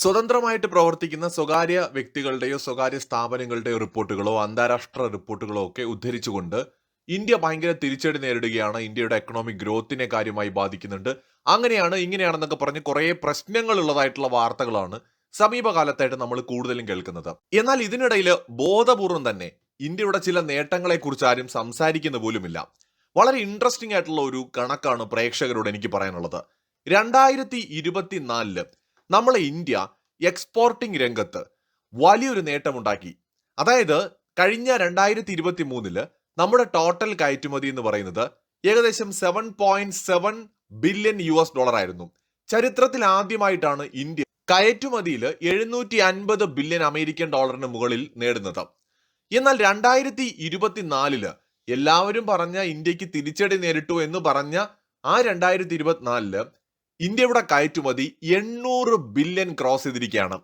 സ്വതന്ത്രമായിട്ട് പ്രവർത്തിക്കുന്ന സ്വകാര്യ വ്യക്തികളുടെയോ സ്വകാര്യ സ്ഥാപനങ്ങളുടെയോ റിപ്പോർട്ടുകളോ അന്താരാഷ്ട്ര റിപ്പോർട്ടുകളോ ഒക്കെ ഉദ്ധരിച്ചുകൊണ്ട് ഇന്ത്യ ഭയങ്കര തിരിച്ചടി നേരിടുകയാണ്. ഇന്ത്യയുടെ എക്കണോമിക് ഗ്രോത്തിനെ കാര്യമായി ബാധിക്കുന്നുണ്ട്. അങ്ങനെയാണ് ഇങ്ങനെയാണെന്നൊക്കെ പറഞ്ഞ് കുറേ പ്രശ്നങ്ങൾ ഉള്ളതായിട്ടുള്ള വാർത്തകളാണ് സമീപകാലത്തായിട്ട് നമ്മൾ കൂടുതലും കേൾക്കുന്നത്. എന്നാൽ ഇതിനിടയിൽ ബോധപൂർവം തന്നെ ഇന്ത്യയുടെ ചില നേട്ടങ്ങളെ കുറിച്ച് ആരും സംസാരിക്കുന്ന പോലുമില്ല. വളരെ ഇൻട്രസ്റ്റിംഗ് ആയിട്ടുള്ള ഒരു കണക്കാണ് പ്രേക്ഷകരോട് എനിക്ക് പറയാനുള്ളത്. രണ്ടായിരത്തി ഇരുപത്തിനാലിൽ നമ്മളെ ഇന്ത്യ എക്സ്പോർട്ടിംഗ് രംഗത്ത് വലിയൊരു നേട്ടമുണ്ടാക്കി. അതായത് കഴിഞ്ഞ രണ്ടായിരത്തി ഇരുപത്തി മൂന്നിൽ നമ്മുടെ ടോട്ടൽ കയറ്റുമതി എന്ന് പറയുന്നത് ഏകദേശം seven point seven billion U S dollar ആയിരുന്നു. ചരിത്രത്തിൽ ആദ്യമായിട്ടാണ് ഇന്ത്യ കയറ്റുമതിയിൽ എഴുന്നൂറ്റി അൻപത് ബില്യൺ അമേരിക്കൻ ഡോളറിന് മുകളിൽ നേടുന്നത്. എന്നാൽ രണ്ടായിരത്തി ഇരുപത്തിനാലിൽ എല്ലാവരും പറഞ്ഞ ഇന്ത്യയ്ക്ക് തിരിച്ചടി നേരിട്ടു എന്ന് പറഞ്ഞ ആ രണ്ടായിരത്തി ഇരുപത്തിനാലിൽ ഇന്ത്യയുടെ കയറ്റുമതി എണ്ണൂറ് ബില്യൺ ക്രോസ് ചെയ്തിരിക്കുകയാണ്.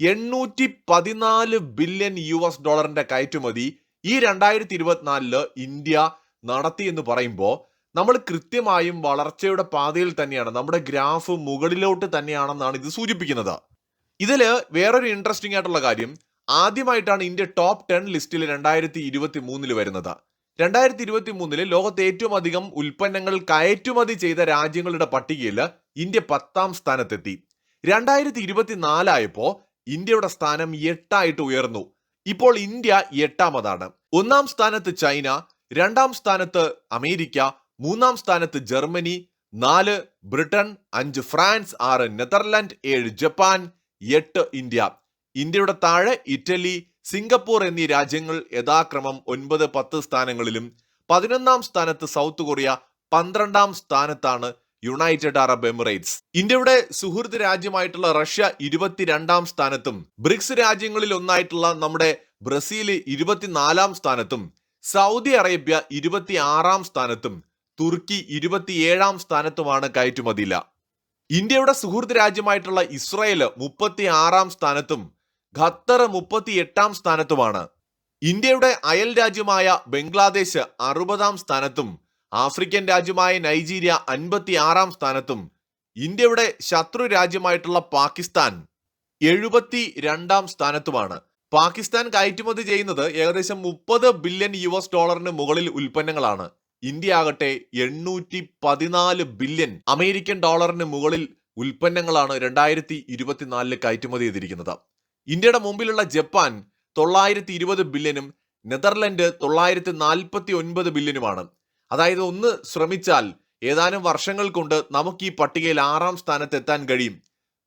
എണ്ണൂറ്റി പതിനാല് ബില്യൺ യു എസ് ഡോളറിന്റെ കയറ്റുമതി ഈ രണ്ടായിരത്തി ഇരുപത്തിനാലിൽ ഇന്ത്യ നടത്തി എന്ന് പറയുമ്പോൾ നമ്മൾ കൃത്യമായും വളർച്ചയുടെ പാതയിൽ തന്നെയാണ് നമ്മുടെ ഗ്രാഫ് മുകളിലോട്ട് തന്നെയാണെന്നാണ് ഇത് സൂചിപ്പിക്കുന്നത്. ഇതിൽ വേറൊരു ഇൻട്രസ്റ്റിംഗ് ആയിട്ടുള്ള കാര്യം ആദ്യമായിട്ടാണ് ഇന്ത്യ ടോപ്പ് ടെൻ ലിസ്റ്റിൽ രണ്ടായിരത്തി ഇരുപത്തി മൂന്നിൽ വരുന്നത്. രണ്ടായിരത്തി ഇരുപത്തി മൂന്നിൽ ലോകത്തെ ഏറ്റവും അധികം ഉൽപ്പന്നങ്ങൾ കയറ്റുമതി ചെയ്ത രാജ്യങ്ങളുടെ പട്ടികയിൽ ഇന്ത്യ പത്താം സ്ഥാനത്തെത്തി. രണ്ടായിരത്തി ഇരുപത്തിനാലായപ്പോ ഇന്ത്യയുടെ സ്ഥാനം എട്ടായിട്ട് ഉയർന്നു. ഇപ്പോൾ ഇന്ത്യ എട്ടാമതാണ്. ഒന്നാം സ്ഥാനത്ത് ചൈന രണ്ടാം സ്ഥാനത്ത് അമേരിക്ക മൂന്നാം സ്ഥാനത്ത് ജർമ്മനി നാല് ബ്രിട്ടൻ അഞ്ച് ഫ്രാൻസ് ആറ് നെതർലാൻഡ് ഏഴ് ജപ്പാൻ എട്ട് ഇന്ത്യ. ഇന്ത്യയുടെ താഴെ ഇറ്റലി സിംഗപ്പൂർ എന്നീ രാജ്യങ്ങൾ യഥാക്രമം ഒൻപത് പത്ത് സ്ഥാനങ്ങളിലും പതിനൊന്നാം സ്ഥാനത്ത് സൗത്ത് കൊറിയ പന്ത്രണ്ടാം സ്ഥാനത്താണ് യുണൈറ്റഡ് അറബ് എമിറേറ്റ്സ് ഇന്ത്യയുടെ സുഹൃത്ത് രാജ്യമായിട്ടുള്ള റഷ്യ ഇരുപത്തിരണ്ടാം സ്ഥാനത്തും ബ്രിക്സ് രാജ്യങ്ങളിൽ ഒന്നായിട്ടുള്ള നമ്മുടെ ബ്രസീൽ ഇരുപത്തിനാലാം സ്ഥാനത്തും സൗദി അറേബ്യ ഇരുപത്തി ആറാം സ്ഥാനത്തും തുർക്കി ഇരുപത്തിയേഴാം സ്ഥാനത്തുമാണ് കയറ്റുമതിയില്ല ഇന്ത്യയുടെ സുഹൃത്ത് രാജ്യമായിട്ടുള്ള ഇസ്രായേൽ മുപ്പത്തി ആറാം സ്ഥാനത്തും ഖത്തർ മുപ്പത്തി എട്ടാം സ്ഥാനത്തുമാണ്. ഇന്ത്യയുടെ അയൽ രാജ്യമായ ബംഗ്ലാദേശ് അറുപതാം സ്ഥാനത്തും ആഫ്രിക്കൻ രാജ്യമായ നൈജീരിയ അൻപത്തി ആറാം സ്ഥാനത്തും ഇന്ത്യയുടെ ശത്രു രാജ്യമായിട്ടുള്ള പാകിസ്ഥാൻ എഴുപത്തി രണ്ടാം സ്ഥാനത്തുമാണ്. പാകിസ്ഥാൻ കയറ്റുമതി ചെയ്യുന്നത് ഏകദേശം മുപ്പത് ബില്യൺ യു എസ് ഡോളറിന് മുകളിൽ ഉൽപ്പന്നങ്ങളാണ്. ഇന്ത്യ ആകട്ടെ എണ്ണൂറ്റി പതിനാല് ബില്യൺ അമേരിക്കൻ ഡോളറിന് മുകളിൽ ഉൽപ്പന്നങ്ങളാണ് രണ്ടായിരത്തി ഇരുപത്തിനാലിൽ കയറ്റുമതി ചെയ്തിരിക്കുന്നത്. ഇന്ത്യയുടെ മുമ്പിലുള്ള ജപ്പാൻ തൊള്ളായിരത്തി ഇരുപത് ബില്യനും നെതർലൻഡ് തൊള്ളായിരത്തി നാൽപ്പത്തി ഒൻപത് ബില്യനുമാണ്. അതായത് ഒന്ന് ശ്രമിച്ചാൽ ഏതാനും വർഷങ്ങൾ കൊണ്ട് നമുക്ക് ഈ പട്ടികയിൽ ആറാം സ്ഥാനത്ത് എത്താൻ കഴിയും.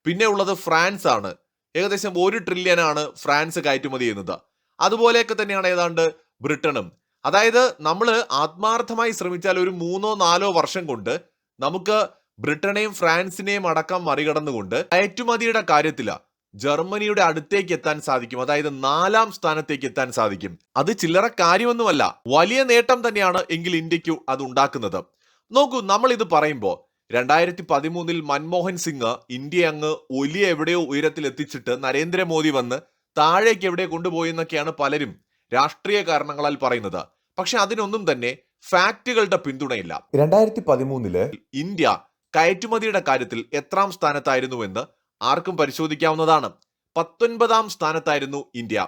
പിന്നെ ഉള്ളത് ഫ്രാൻസ് ആണ്. ഏകദേശം ഒരു ട്രില്യനാണ് ഫ്രാൻസ് കയറ്റുമതി ചെയ്യുന്നത്. അതുപോലെയൊക്കെ തന്നെയാണ് ഏതാണ്ട് ബ്രിട്ടനും. അതായത് നമ്മൾ ആത്മാർത്ഥമായി ശ്രമിച്ചാൽ ഒരു മൂന്നോ നാലോ വർഷം കൊണ്ട് നമുക്ക് ബ്രിട്ടനെയും ഫ്രാൻസിനെയും അടക്കം മറികടന്നുകൊണ്ട് കയറ്റുമതിയുടെ കാര്യത്തില ജർമ്മനിയുടെ അടുത്തേക്ക് എത്താൻ സാധിക്കും. അതായത് നാലാം സ്ഥാനത്തേക്ക് എത്താൻ സാധിക്കും. അത് ചില്ലറ കാര്യമൊന്നുമല്ല. വലിയ നേട്ടം തന്നെയാണ് എങ്കിൽ ഇന്ത്യയ്ക്ക് അത് ഉണ്ടാക്കുന്നത്. നോക്കൂ നമ്മൾ ഇത് പറയുമ്പോൾ രണ്ടായിരത്തി പതിമൂന്നിൽ മൻമോഹൻ സിംഗ് ഇന്ത്യ അങ്ങ് വലിയ എവിടെയോ ഉയരത്തിൽ എത്തിച്ചിട്ട് നരേന്ദ്രമോദി വന്ന് താഴേക്ക് എവിടെ കൊണ്ടുപോയി എന്നൊക്കെയാണ് പലരും രാഷ്ട്രീയ കാരണങ്ങളാൽ പറയുന്നത്. പക്ഷെ അതിനൊന്നും തന്നെ ഫാക്റ്റുകളുടെ പിന്തുണയില്ല. രണ്ടായിരത്തി പതിമൂന്നിൽ ഇന്ത്യ കയറ്റുമതിയുടെ കാര്യത്തിൽ എത്രാം സ്ഥാനത്തായിരുന്നുവെന്ന് ആർക്കും പരിശോധിക്കാവുന്നതാണ്. പത്തൊൻപതാം സ്ഥാനത്തായിരുന്നു ഇന്ത്യ.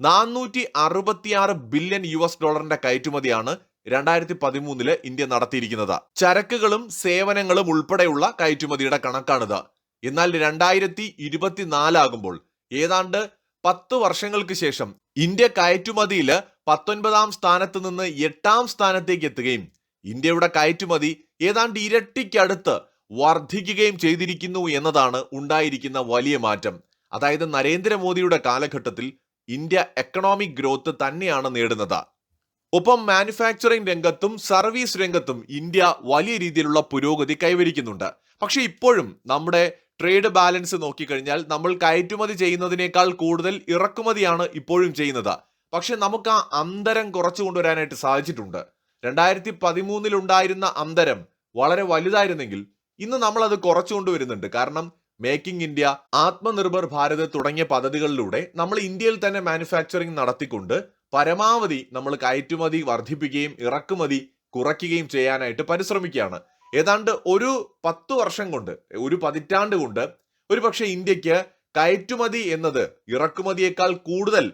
നാനൂറ്റി അറുപത്തിയാറ് ബില്യൺ യു എസ് ഡോളറിന്റെ കയറ്റുമതിയാണ് രണ്ടായിരത്തി പതിമൂന്നിൽ ഇന്ത്യ നടത്തിയിരിക്കുന്നത്. ചരക്കുകളും സേവനങ്ങളും ഉൾപ്പെടെയുള്ള കയറ്റുമതിയുടെ കണക്കാണിത്. എന്നാൽ രണ്ടായിരത്തി ഇരുപത്തിനാലാകുമ്പോൾ ഏതാണ്ട് പത്ത് വർഷങ്ങൾക്ക് ശേഷം ഇന്ത്യ കയറ്റുമതിയിൽ പത്തൊൻപതാം സ്ഥാനത്ത് നിന്ന് എട്ടാം സ്ഥാനത്തേക്ക് എത്തുകയും ഇന്ത്യയുടെ കയറ്റുമതി ഏതാണ്ട് ഇരട്ടിക്കടുത്ത് വർദ്ധിക്കുകയും ചെയ്തിരിക്കുന്നു എന്നതാണ് ഉണ്ടായിരിക്കുന്ന വലിയ മാറ്റം. അതായത് നരേന്ദ്രമോദിയുടെ കാലഘട്ടത്തിൽ ഇന്ത്യ എക്കണോമിക് ഗ്രോത്ത് തന്നെയാണ് നേടുന്നത്. ഒപ്പം മാനുഫാക്ചറിംഗ് രംഗത്തും സർവീസ് രംഗത്തും ഇന്ത്യ വലിയ രീതിയിലുള്ള പുരോഗതി കൈവരിക്കുന്നുണ്ട്. പക്ഷേ ഇപ്പോഴും നമ്മുടെ ട്രേഡ് ബാലൻസ് നോക്കിക്കഴിഞ്ഞാൽ നമ്മൾ കയറ്റുമതി ചെയ്യുന്നതിനേക്കാൾ കൂടുതൽ ഇറക്കുമതിയാണ് ഇപ്പോഴും ചെയ്യുന്നത്. പക്ഷെ നമുക്ക് ആ അന്തരം കുറച്ചു കൊണ്ടുവരാനായിട്ട് സാധിച്ചിട്ടുണ്ട്. രണ്ടായിരത്തി പതിമൂന്നിലുണ്ടായിരുന്ന അന്തരം വളരെ വലുതായിരുന്നെങ്കിൽ ഇന്ന് നമ്മൾ അത് കുറച്ചു കാരണം മേക്കിംഗ് ഇന്ത്യ ആത്മനിർഭർ ഭാരത് തുടങ്ങിയ പദ്ധതികളിലൂടെ നമ്മൾ ഇന്ത്യയിൽ തന്നെ മാനുഫാക്ചറിംഗ് നടത്തിക്കൊണ്ട് പരമാവധി നമ്മൾ കയറ്റുമതി വർദ്ധിപ്പിക്കുകയും ഇറക്കുമതി കുറയ്ക്കുകയും ചെയ്യാനായിട്ട് പരിശ്രമിക്കുകയാണ്. ഏതാണ്ട് ഒരു പത്ത് വർഷം കൊണ്ട് ഒരു പതിറ്റാണ്ട് കൊണ്ട് ഒരു പക്ഷേ ഇന്ത്യയ്ക്ക് കയറ്റുമതി എന്നത് ഇറക്കുമതിയേക്കാൾ കൂടുതൽ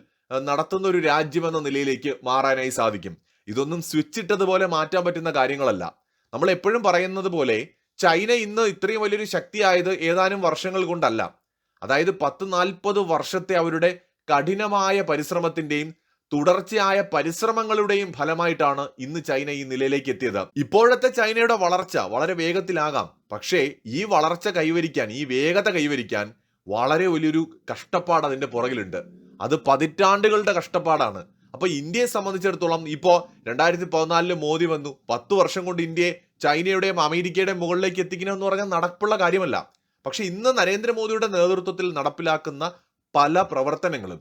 നടത്തുന്ന ഒരു രാജ്യമെന്ന നിലയിലേക്ക് മാറാനായി സാധിക്കും. ഇതൊന്നും സ്വിച്ച് ഇട്ടതുപോലെ മാറ്റാൻ പറ്റുന്ന കാര്യങ്ങളല്ല. നമ്മൾ എപ്പോഴും പറയുന്നത് പോലെ ചൈന ഇന്ന് ഇത്രയും വലിയൊരു ശക്തിയായത് ഏതാനും വർഷങ്ങൾ കൊണ്ടല്ല. അതായത് പത്ത് നാൽപ്പത് വർഷത്തെ അവരുടെ കഠിനമായ പരിശ്രമത്തിന്റെയും തുടർച്ചയായ പരിശ്രമങ്ങളുടെയും ഫലമായിട്ടാണ് ഇന്ന് ചൈന ഈ നിലയിലേക്ക് എത്തിയത്. ഇപ്പോഴത്തെ ചൈനയുടെ വളർച്ച വളരെ വേഗത്തിലാകാം. പക്ഷേ ഈ വളർച്ച കൈവരിക്കാൻ ഈ വേഗത കൈവരിക്കാൻ വളരെ വലിയൊരു കഷ്ടപ്പാട് അതിന്റെ പുറകിലുണ്ട്. അത് പതിറ്റാണ്ടുകളുടെ കഷ്ടപ്പാടാണ്. അപ്പൊ ഇന്ത്യയെ സംബന്ധിച്ചിടത്തോളം ഇപ്പോ രണ്ടായിരത്തി പതിനാലിൽ മോദി വന്നു. പത്ത് വർഷം കൊണ്ട് ഇന്ത്യയെ ചൈനയുടെയും അമേരിക്കയുടെയും മുകളിലേക്ക് എത്തിക്കണമെന്ന് പറഞ്ഞാൽ നടപ്പുള്ള കാര്യമല്ല. പക്ഷെ ഇന്ന് നരേന്ദ്രമോദിയുടെ നേതൃത്വത്തിൽ നടപ്പിലാക്കുന്ന പല പ്രവർത്തനങ്ങളും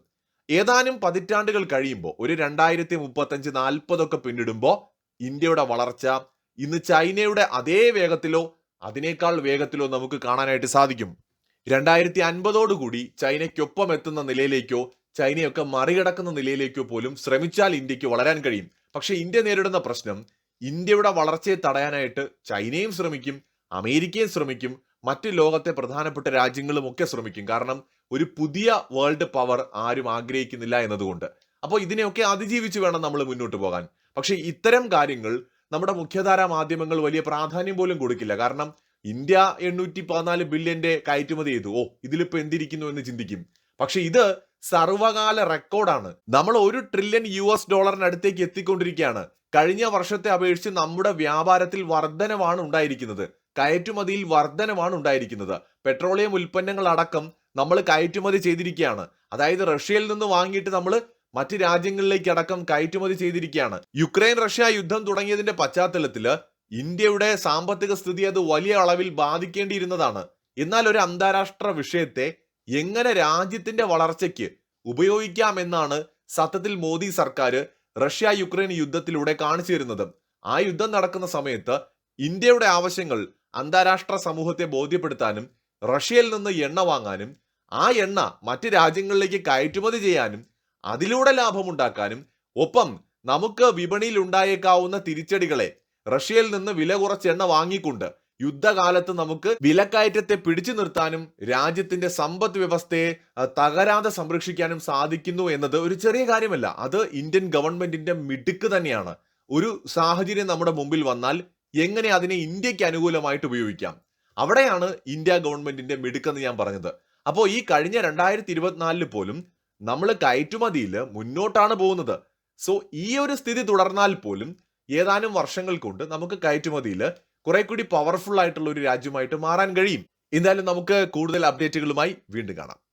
ഏതാനും പതിറ്റാണ്ടുകൾ കഴിയുമ്പോൾ ഒരു രണ്ടായിരത്തി മുപ്പത്തഞ്ച് നാൽപ്പതൊക്കെ പിന്നിടുമ്പോൾ ഇന്ത്യയുടെ വളർച്ച ഇന്ന് ചൈനയുടെ അതേ വേഗത്തിലോ അതിനേക്കാൾ വേഗത്തിലോ നമുക്ക് കാണാനായിട്ട് സാധിക്കും. രണ്ടായിരത്തി അൻപതോടുകൂടി ചൈനയ്ക്കൊപ്പം എത്തുന്ന നിലയിലേക്കോ ചൈനയൊക്കെ മറികടക്കുന്ന നിലയിലേക്കോ പോലും ശ്രമിച്ചാൽ ഇന്ത്യയ്ക്ക് വളരാൻ കഴിയും. പക്ഷെ ഇന്ത്യ നേരിടുന്ന പ്രശ്നം ഇന്ത്യയുടെ വളർച്ചയെ തടയാനായിട്ട് ചൈനയും ശ്രമിക്കും അമേരിക്കയും ശ്രമിക്കും മറ്റ് ലോകത്തെ പ്രധാനപ്പെട്ട രാജ്യങ്ങളും ഒക്കെ ശ്രമിക്കും. കാരണം ഒരു പുതിയ വേൾഡ് പവർ ആരും ആഗ്രഹിക്കുന്നില്ല എന്നതുകൊണ്ട്. അപ്പോൾ ഇതിനെയൊക്കെ അതിജീവിച്ച് വേണം നമ്മൾ മുന്നോട്ട് പോകാൻ. പക്ഷെ ഇത്തരം കാര്യങ്ങൾ നമ്മുടെ മുഖ്യധാരാ മാധ്യമങ്ങൾ വലിയ പ്രാധാന്യം പോലും കൊടുക്കില്ല. കാരണം ഇന്ത്യ എണ്ണൂറ്റി പതിനാല് ബില്യന്റെ കയറ്റുമതി ചെയ്തു. ഓ ഇതിലിപ്പോൾ എന്തിരിക്കുന്നു എന്ന് ചിന്തിക്കും. പക്ഷെ ഇത് സർവകാല റെക്കോർഡാണ്. നമ്മൾ ഒരു ട്രില്യൺ യു എസ് ഡോളറിനടുത്തേക്ക് എത്തിക്കൊണ്ടിരിക്കുകയാണ്. കഴിഞ്ഞ വർഷത്തെ അപേക്ഷിച്ച് നമ്മുടെ വ്യാപാരത്തിൽ വർധനവാണ് ഉണ്ടായിരിക്കുന്നത്. കയറ്റുമതിയിൽ വർധനവാണ് ഉണ്ടായിരിക്കുന്നത്. പെട്രോളിയം ഉൽപ്പന്നങ്ങൾ അടക്കം നമ്മൾ കയറ്റുമതി ചെയ്തിരിക്കുകയാണ്. അതായത് റഷ്യയിൽ നിന്ന് വാങ്ങിയിട്ട് നമ്മൾ മറ്റ് രാജ്യങ്ങളിലേക്ക് അടക്കം കയറ്റുമതി ചെയ്തിരിക്കുകയാണ്. യുക്രൈൻ റഷ്യ യുദ്ധം തുടങ്ങിയതിന്റെ പശ്ചാത്തലത്തിൽ ഇന്ത്യയുടെ സാമ്പത്തിക സ്ഥിതി അത് വലിയ അളവിൽ ബാധിക്കേണ്ടിയിരുന്നതാണ്. എന്നാൽ ഒരു അന്താരാഷ്ട്ര വിഷയത്തെ എങ്ങനെ രാജ്യത്തിന്റെ വളർച്ചയ്ക്ക് ഉപയോഗിക്കാമെന്നാണ് സത്യത്തിൽ മോദി സർക്കാർ റഷ്യ യുക്രൈൻ യുദ്ധത്തിലൂടെ കാണിച്ചു തരുന്നത്. ആ യുദ്ധം നടക്കുന്ന സമയത്ത് ഇന്ത്യയുടെ ആവശ്യങ്ങൾ അന്താരാഷ്ട്ര സമൂഹത്തെ ബോധ്യപ്പെടുത്താനും റഷ്യയിൽ നിന്ന് എണ്ണ വാങ്ങാനും ആ എണ്ണ മറ്റ് രാജ്യങ്ങളിലേക്ക് കയറ്റുമതി ചെയ്യാനും അതിലൂടെ ലാഭമുണ്ടാക്കാനും ഒപ്പം നമുക്ക് വിപണിയിൽ ഉണ്ടായേക്കാവുന്ന തിരിച്ചടികളെ റഷ്യയിൽ നിന്ന് വില കുറച്ച് എണ്ണ വാങ്ങിക്കൊണ്ട് യുദ്ധകാലത്ത് നമുക്ക് വിലക്കയറ്റത്തെ പിടിച്ചു നിർത്താനും രാജ്യത്തിന്റെ സമ്പദ് വ്യവസ്ഥയെ തകരാതെ സംരക്ഷിക്കാനും സാധിക്കുന്നു എന്നത് ഒരു ചെറിയ കാര്യമല്ല. അത് ഇന്ത്യൻ ഗവൺമെന്റിന്റെ മിടുക്ക് തന്നെയാണ്. ഒരു സാഹചര്യം നമ്മുടെ മുമ്പിൽ വന്നാൽ എങ്ങനെ അതിനെ ഇന്ത്യയ്ക്ക് അനുകൂലമായിട്ട് ഉപയോഗിക്കാം? അവിടെയാണ് ഇന്ത്യ ഗവൺമെന്റിന്റെ മിടുക്കെന്ന് ഞാൻ പറഞ്ഞത്. അപ്പോൾ ഈ കഴിഞ്ഞ രണ്ടായിരത്തി ഇരുപത്തിനാലിൽ പോലും നമ്മൾ കയറ്റുമതിയിൽ മുന്നോട്ടാണ് പോകുന്നത്. സോ ഈ ഒരു സ്ഥിതി തുടർന്നാൽ പോലും ഏതാനും വർഷങ്ങൾ കൊണ്ട് നമുക്ക് കയറ്റുമതിയിൽ കുറെ കൂടി പവർഫുൾ ആയിട്ടുള്ള ഒരു രാജ്യമായിട്ട് മാറാൻ കഴിയും. എന്തായാലും നമുക്ക് കൂടുതൽ അപ്ഡേറ്റുകളുമായി വീണ്ടും കാണാം.